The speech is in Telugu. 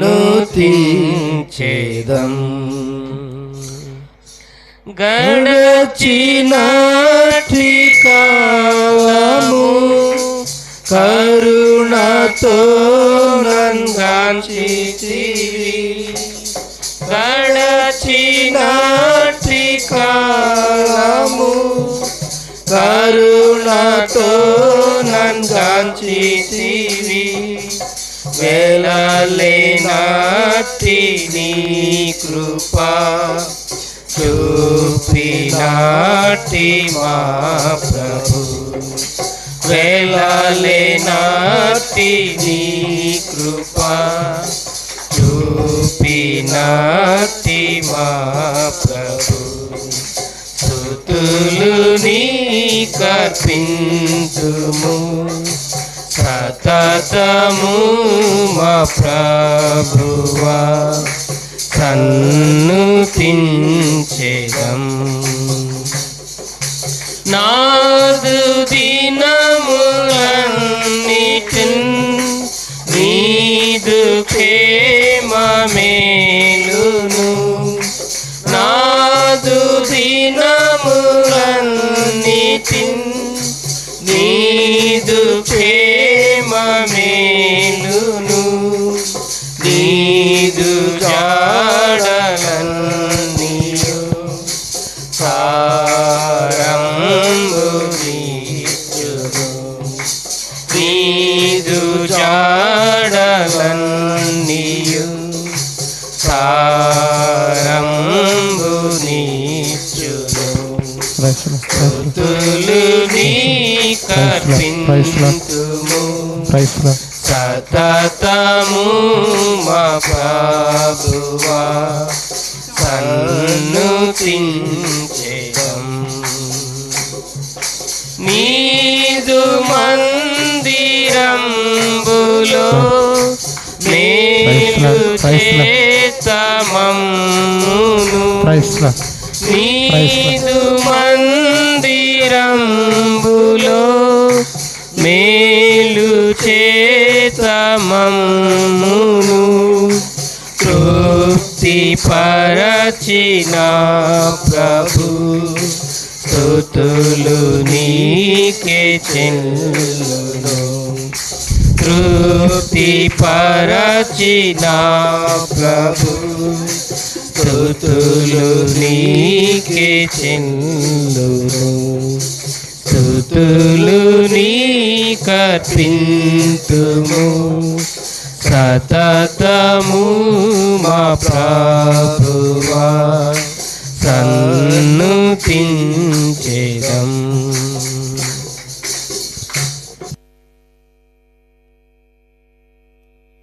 నుతించేదం గడచినాటి కాలము కరుణతో నంగాంచితివి గడచినాటి కాలము కరుణతో నంగాంచితివి వేలలేనాటి నీ కృపా చూపినాటి మా ప్రభు. వేలలేనాటి నీ కృపా చూపినాటి మా ప్రభు. స్థుతులు నీ కర్పించుము. సతతము మా ప్రభువా సన్నుతించేదం నాదు దినములన్నిటిన్ నీదు క్షేమమేలును. నాదు దినములన్నిటిన్ నీదు క్షేమమేలును నీదు జాడలన్నీయు సారంబు నీచును నీదు జాడలన్నీయు సారంబు నీచును స్తుతులు నీ కర్పింతుము ప్రైస్లో సతతము మా ప్రభువా సన్నుతించేదం నీదు మందిరంబులో మేలు చేతమమ్మును ప్రైస్లో నీదు మందిరంబులో మేలు చేతమమ్మును తృప్తి పరచిన ప్రభు. స్థుతులు నీకే చెల్లును తృప్తి పరచిన ప్రభు. స్థుతులు నీకే చెల్లును స్తుతులు నీ సతతము మా ప్రభువా.